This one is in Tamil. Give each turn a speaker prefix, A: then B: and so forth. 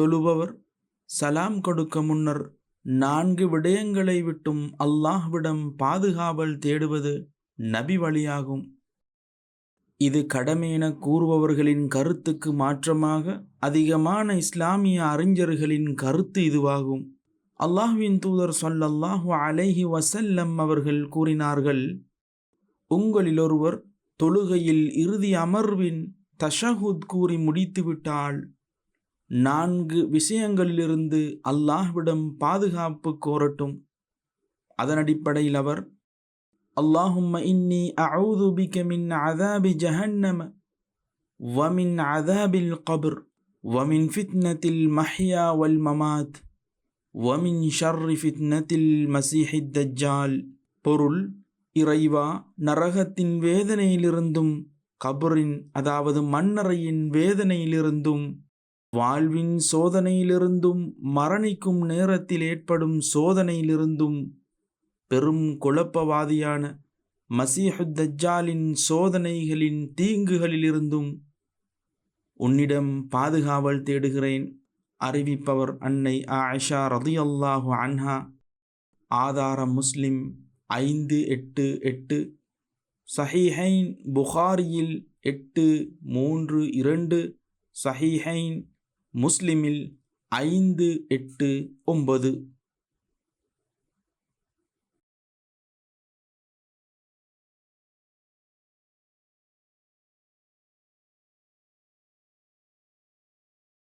A: தொழுபவர் சலாம் கொடுக்க முன்னர் நான்கு விடயங்களை விட்டும் அல்லாஹ்விடம் பாதுகாவல் தேடுவது நபி வழியாகும். இது கடமையென கூறுபவர்களின் கருத்துக்கு மாற்றமாக அதிகமான இஸ்லாமிய அறிஞர்களின் கருத்து இதுவாகும். அல்லாஹ்வின் தூதர் சொல்லல்லாஹு அலைஹி வசல்லம் அவர்கள் கூறினார்கள் உங்களில் ஒருவர் தொழுகையில் இறுதி அமர்வின் தஷஹுத் கூறி முடித்துவிட்டால் நான்கு விஷயங்களிலிருந்து அல்லாஹ்விடம் பாதுகாப்பு கோரட்டும். அதன் அடிப்படையில் அவர் அல்லாஹும்ம இன்னி அவுது பிக மின் அதாபி ஜஹன்னம வமின் அதாபில் கபுர் வமின் ஃபித்னத்தில் மஹ்யா வல் மமாத் வமின் ஷர்ரி ஃபித்னத்தில் மசீஹித் தஜ்ஜால். பொருள் இறைவா நரகத்தின் வேதனையிலிருந்தும் கபரின் அதாவது மண்ணறையின் வேதனையிலிருந்தும் வாழ்வின் சோதனையிலிருந்தும் மரணிக்கும் நேரத்தில் ஏற்படும் சோதனையிலிருந்தும் பெரும் குழப்பவாதியான மசீஹுத்தஜாலின் சோதனைகளின் தீங்குகளிலிருந்தும் உன்னிடம் பாதுகாவல் தேடுகிறேன். அறிவிப்பவர் அன்னை ஆயிஷா ரதியல்லாஹு அன்ஹா. ஆதாரம் முஸ்லிம் ஐந்து எட்டு எட்டு. சஹிஹைன் புகாரியில் எட்டு மூன்று இரண்டு. சஹிஹைன் முஸ்லிமில் ஐந்து எட்டு ஒன்பது